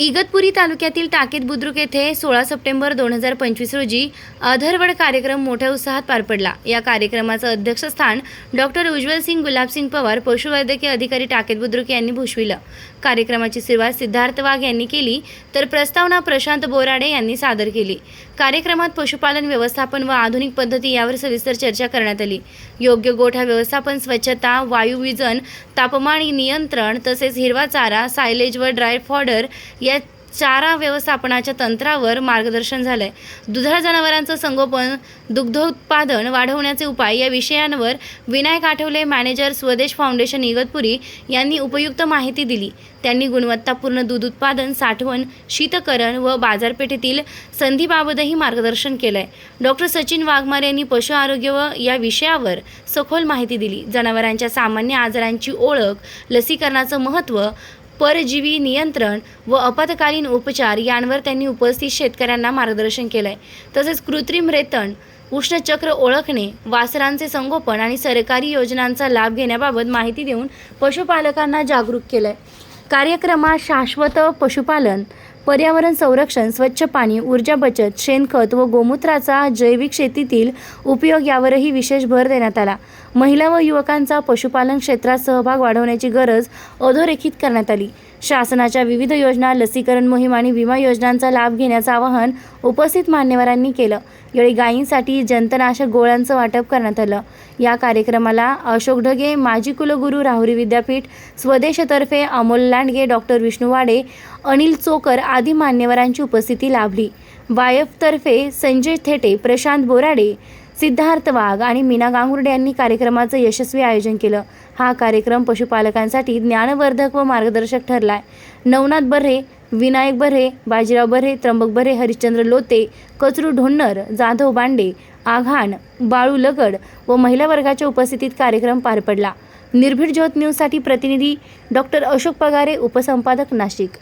इगतपुरी तालुक्यातील टाकेत बुद्रुक येथे सोळा सप्टेंबर दोन हजार पंचवीस रोजी अधरवड कार्यक्रम मोठ्या उत्साहात पार पडला. या कार्यक्रमाचं अध्यक्षस्थान डॉक्टर उज्ज्वल सिंग गुलाबसिंग पवार पशुवैद्यकीय अधिकारी टाकेत बुद्रुक यांनी भूषविलं. कार्यक्रमाची सुरुवात सिद्धार्थ वाघ यांनी केली तर प्रस्तावना प्रशांत बोराडे यांनी सादर केली. कार्यक्रमात पशुपालन व्यवस्थापन व आधुनिक पद्धती यावर सविस्तर चर्चा करण्यात आली. योग्य गोठा व्यवस्थापन स्वच्छता वायुविजन तापमान नियंत्रण तसेच हिरवा चारा सायलेज व ड्राय फॉडर या चारा व्यवस्थापनाच्या तंत्रावर मार्गदर्शन झालंय. दुधाळ जनावरांचं संगोपन दुग्धोत्पादन वाढवण्याचे उपाय या विषयांवर विनायक आठवले मॅनेजर स्वदेश फाउंडेशन इगतपुरी यांनी उपयुक्त माहिती दिली. त्यांनी गुणवत्तापूर्ण दूध उत्पादन साठवण शीतकरण व बाजारपेठेतील संधीबाबतही मार्गदर्शन केलंय. डॉक्टर सचिन वाघमारे यांनी पशु आरोग्य व या विषयावर सखोल माहिती दिली. जनावरांच्या सामान्य आजारांची ओळख लसीकरणाचं महत्त्व परजीवी नियंत्रण व आपत्कालीन उपचार यांवर त्यांनी उपस्थित शेतकऱ्यांना मार्गदर्शन केलं आहे तसेच कृत्रिम रेतण उष्णचक्र ओळखणे वासरांचे संगोपन आणि सरकारी योजनांचा लाभ घेण्याबाबत माहिती देऊन पशुपालकांना जागरूक केलं आहे कार्यक्रमात शाश्वत पशुपालन पर्यावरण संरक्षण स्वच्छ पाणी ऊर्जा बचत शेणखत व गोमूत्राचा जैविक शेतीतील उपयोग यावरही विशेष भर देण्यात आला. महिला व युवकांचा पशुपालन क्षेत्रात सहभाग वाढवण्याची गरज अधोरेखित करण्यात आली. शासनाच्या विविध योजना लसीकरण मोहीम आणि विमा योजनांचा लाभ घेण्याचं आवाहन उपस्थित मान्यवरांनी केलं. यावेळी गायींसाठी जंतनाशक गोळ्यांचं वाटप करण्यात आलं. या कार्यक्रमाला अशोक ढगे माजी कुलगुरू राहुरी विद्यापीठ स्वदेशतर्फे अमोल लांडगे डॉक्टर विष्णू वाडे अनिल चोकर आदी मान्यवरांची उपस्थिती लाभली. वायफतर्फे संजय थेटे प्रशांत बोराडे सिद्धार्थ वाघ आणि मीना गांगुर्डे यांनी कार्यक्रमाचं यशस्वी आयोजन केलं. हा कार्यक्रम पशुपालकांसाठी ज्ञानवर्धक व मार्गदर्शक ठरलाय. नवनाथ बर्हे विनायक बर्हे बाजीराव बर्हे त्र्यंबक बर्हे हरिश्चंद्र लोते कचरू ढोन्नर जाधव बांडे आघाण बाळू लगड व महिला वर्गाच्या उपस्थितीत कार्यक्रम पार पडला. निर्भीड ज्योत न्यूजसाठी प्रतिनिधी डॉक्टर अशोक पगारे उपसंपादक नाशिक.